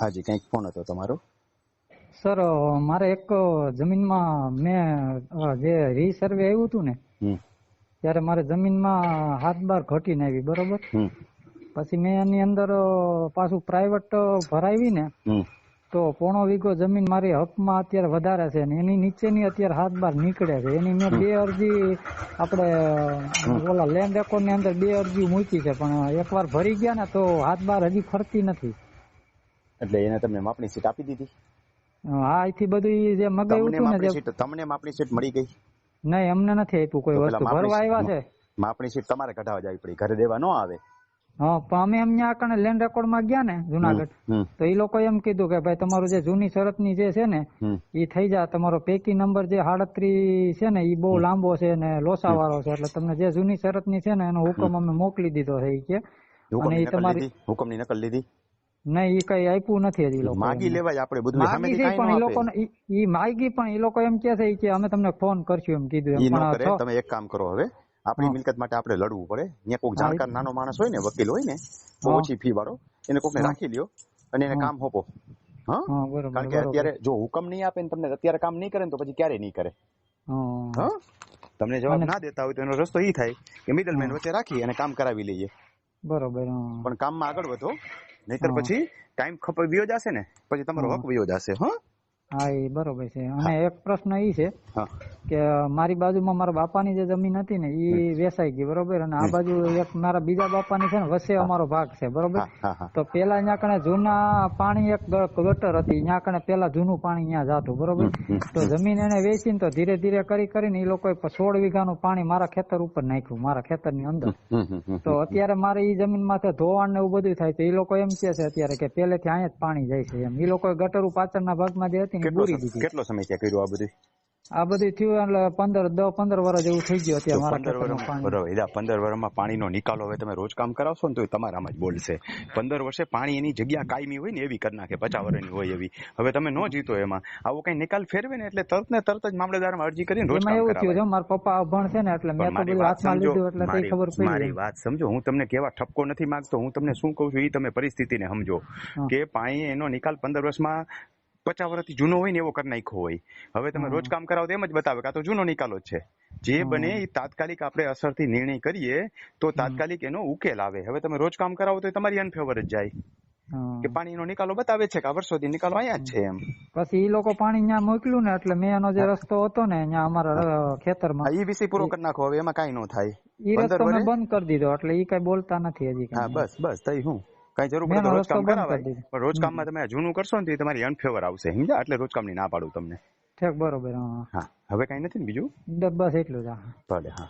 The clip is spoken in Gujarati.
હાજી કંઈક ફોન હતો તમારો? સર મારે એક જમીનમાં મેં જે રીસર્વે આવ્યું હતું ને ત્યારે મારે જમીનમાં હાથ બાર ઘટીને આવી બરોબર? પછી મેં એની અંદર પાછું પ્રાઇવેટ ભરાવી ને તો પોણો વીઘો જમીન મારી હકમાં અત્યારે વધારે છે ને એની નીચેની અત્યારે હાથ બાર નીકળે છે. એની મેં બે અરજી આપણે ઓલા લેન્ડ રેકોર્ડની અંદર બે અરજી મૂકી છે પણ એકવાર ભરી ગયા ને તો હાથ બાર હજી ફરતી નથી. એટલે એને તમે માપણી સીટ આપી દીધી. હા અહીંથી બધું જે મગાવ્યું હતું ને જે તમને માપણી સીટ મળી ગઈ? નહીં અમને નથી આપ્યું કોઈ વસ્તુ. ભરવા આવ્યા છે. માપણી સીટ તમારે કઢાવા જવી પડી. ઘરે દેવા ન આવે. હા પણ અમે એમ ત્યાં કણે લેન્ડ રેકોર્ડમાં ગયા ને જુનાગઢ તો એ લોકો એમ કીધું કે ભાઈ તમારું જે જૂની શરતની જે છે ને એ થઈ જાય તમારો પૈકી નંબર જે સાડત્રીસ છે ને એ બહુ લાંબો છે ને લોસા વાળો છે એટલે તમને જે જૂની શરતની છે ને એનો હુકમ અમે મોકલી દીધો છે એ કે. અને એ તમારી હુકમની નકલ લીધી? નહીં એ કઈ આપ્યું નથી હજી લોકો માગી લેવાય આપણે બધું માગી છે પણ એ લોકો ઈ માગી પણ એ લોકો એમ કે છે કે અમે તમને ફોન કરશું એમ કીધું એમ. પણ તમે એક કામ કરો હવે. આપણી મિલકત માટે આપણે લડવું પડે. ત્યાં કોઈક જાણકાર નાનો માણસ હોય ને વકીલ હોય ને બહુ ઓછી ફી વાળો એને કોકને રાખી લ્યો અને એને કામ હોપો. હા? કારણ કે અત્યારે જો હુકમ નહીં આપે ને તમને અત્યારે કામ નહીં કરે ને તો પછી ક્યારે નહીં કરે? હા. તમને જવાબ ના દેતા હોય તો એનો રસ્તો એ થાય કે મિડલમેન. વચ્ચે રાખી અને કામ કરાવી લઈએ. બરોબર પણ કામમાં આગળ વધો. નહીતર પછી ટાઈમ ખપ વિયો જશે ને? પછી તમારો. હક વિયો જશે હા? હા એ બરોબર છે. અને એક પ્રશ્ન એ છે હા. કે મારી બાજુમાં મારા બાપાની જે જમીન હતી ને એ વેચાઈ ગઈ બરોબર? અને આ બાજુ એક મારા બીજા બાપાની છે ને વચ્ચે અમારો ભાગ છે બરોબર? તો પેલા અહીંયા કણે જૂના પાણી એક ગટર હતી ત્યાં કણે પેલા જૂનું પાણી ત્યાં જાતું બરોબર? તો જમીન એને વેચીને તો ધીરે ધીરે કરી કરીને એ લોકોએ પ- સોળ વીઘાનું પાણી મારા ખેતર ઉપર નાખ્યું મારા ખેતરની અંદર. તો અત્યારે મારે એ જમીન માથે ધોવાણ ને એવું બધું થાય તો એ લોકો એમ કે છે અત્યારે કે પહેલેથી અહીંયા જ પાણી જાય છે એમ. એ લોકોએ ગટરું પાછળના ભાગમાં જે હતી ને પૂરી દીધી. કેટલો સમય ત્યાં કર્યું આ બધું? આ બધું થયું એટલે પંદર દસ પંદર વર્ષ જેવું થઈ ગયું અત્યારે પંદર વર્ષમાં પાણી. નો પંદર વર્ષમાં પાણીનો નિકાલ હવે તમે રોજ કામ કરાવશો ને તો તમારામાં જ બોલશે. પંદર વર્ષે પાણી એની જગ્યા કાયમી હોય ને એવી કરી નાખે પચાસ વર્ષની હોય એવી. હવે તમે ન જીતો એમાં. આવો કઈ નિકાલ ફેરવે ને એટલે તરત ને તરત જ મામલેદારમાં અરજી કરીને રોજ કામ એવું થયું મારા પપ્પા અભણ છે ને એટલે મેં તો હાથમાં લીધું એટલે તે ખબર પડી મારી વાત સમજો. હું તમને કેવા ઠપકો નથી માંગતો. હું તમને શું કહું છું એ તમે પરિસ્થિતિને સમજો કે પાણી એનો નિકાલ પંદર વર્ષમાં પચાસ વર્ષથી જૂનો હોય ને એવો કરી નાખ્યો હોય. હવે તમે રોજ કામ કરાવો તો એમ જ બતાવે કે આ તો જૂનો નિકાલો જ છે. જે બને એ તાત્કાલિક આપણે અસરથી નિર્ણય કરીએ તો તાત્કાલિક એનો ઉકેલ આવે. હવે તમે રોજ કામ કરાવો તો તમારી અનફેવર જ જાય. કે પાણીનો નિકાલો બતાવે છે કે આ વર્ષોથી નિકાલો અહીંયા જ છે એમ. પછી ઈ લોકો પાણી ત્યાં મોકલ્યું ને એટલે મેં એનો જે રસ્તો હતો ને ત્યાં અમારા ખેતરમાં. એ વિષય પૂરો કરી નાખો. હવે એમાં કઈ ન થાય. ઈ પંદર રસ્તો મેં બંધ કરી દીધો એટલે ઈ કઈ બોલતા નથી હજી હા બસ બસ થઈ હું. કઈ જરૂર પડે રોજ કામ રસ્તો બંધ કરાવાય. કરી દીધો. પણ રોજ કામમાં તમે જૂનું કરશો ને તો તમારી અનફેવર આવશે. સમજ્યા? એટલે રોજ કામની ના પાડું તમને. ઠીક બરોબર હા. હવે કઈ નથી ને બીજું? બસ એટલું જ ભલે હા.